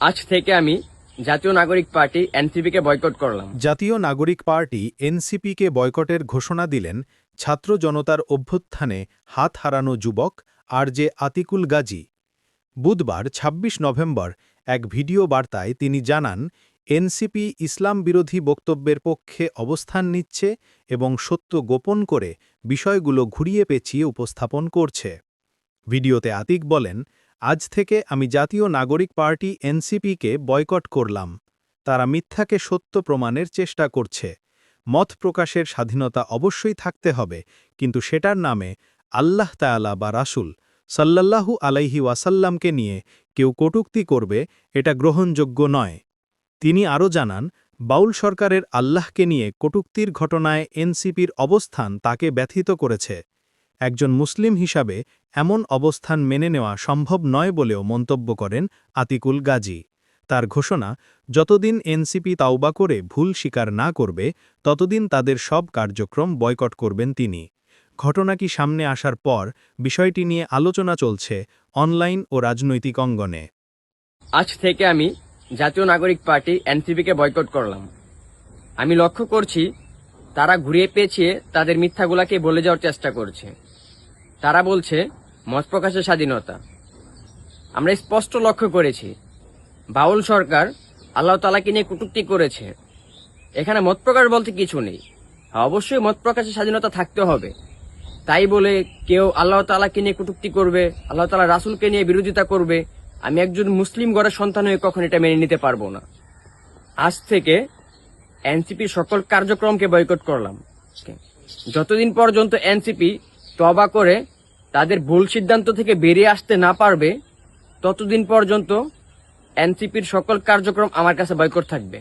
আজ থেকে আমি জাতীয় নাগরিক পার্টি এনসিপিকে বয়কট করলাম। জাতীয় নাগরিক পার্টি এনসিপিকে বয়কটের ঘোষণা দিলেন ছাত্র জনতার অভ্যুত্থানে হাত হারানো যুবক আর যে আতিকুল গাজী। বুধবার ২৬ নভেম্বর, এক ভিডিও বার্তায় তিনি জানান, এনসিপি ইসলাম বিরোধী বক্তব্যের পক্ষে অবস্থান নিচ্ছে এবং সত্য গোপন করে বিষয়গুলো ঘুরিয়ে পেঁচিয়ে উপস্থাপন করছে। ভিডিওতে আতিক বলেন আজ থেকে আমি জাতীয় নাগরিক পার্টি এনসিপিকে বয়কট করলাম। তারা মিথ্যাকে সত্য প্রমাণের চেষ্টা করছে। মত প্রকাশের স্বাধীনতা অবশ্যই থাকতে হবে, কিন্তু সেটার নামে আল্লাহ তায়ালা বা রাসুল সাল্লাল্লাহু আলাইহি ওয়াসাল্লামকে নিয়ে কেউ কটূক্তি করবে, এটা গ্রহণযোগ্য নয়। তিনি আরও জানান, বাউল সরকারের আল্লাহকে নিয়ে কটূক্তির ঘটনায় এনসিপির অবস্থান তাকে ব্যথিত করেছে। একজন মুসলিম হিসাবে এমন অবস্থান মেনে নেওয়া সম্ভব নয় বলেও মন্তব্য করেন আতিকুল গাজী। তার ঘোষণা, যতদিন এনসিপি তাওবা করে ভুল স্বীকার না করবে, ততদিন তাদের সব কার্যক্রম বয়কট করবেন তিনি। ঘটনাটি সামনে আসার পর বিষয়টি নিয়ে আলোচনা চলছে অনলাইন ও রাজনৈতিক অঙ্গনে। আজ থেকে আমি জাতীয় নাগরিক পার্টি এনসিপিকে বয়কট করলাম। আমি লক্ষ্য করছি তারা ঘুরিয়ে পেঁচিয়ে তাদের মিথ্যাগুলাকে বলে যাওয়ার চেষ্টা করছে। তারা বলছে, মত প্রকাশের স্বাধীনতা। আমরা স্পষ্ট লক্ষ্য করেছি, বাউল সরকার আল্লাহ তালাকে নিয়ে কটূক্তি করেছে। এখানে মত প্রকাশ বলতে কিছু নেই। অবশ্যই মত প্রকাশের স্বাধীনতা থাকতে হবে। তাই বলে কেউ আল্লাহ তালাকে নিয়ে কটূক্তি করবে, আল্লাহ তালা রাসুলকে নিয়ে বিরোধিতা করবে, আমি একজন মুসলিম ঘরের সন্তান হয়ে কখন এটা মেনে নিতে পারব না। আজ থেকে এনসিপি সকল কার্যক্রমকে বয়কট করলাম। যতদিন পর্যন্ত এনসিপি তবা করে তাদের ভুল সিদ্ধান্ত থেকে বেরিয়ে আসতে না পারবে, ততদিন পর্যন্ত এনসিপির সকল কার্যক্রম আমার কাছে বয়কট থাকবে।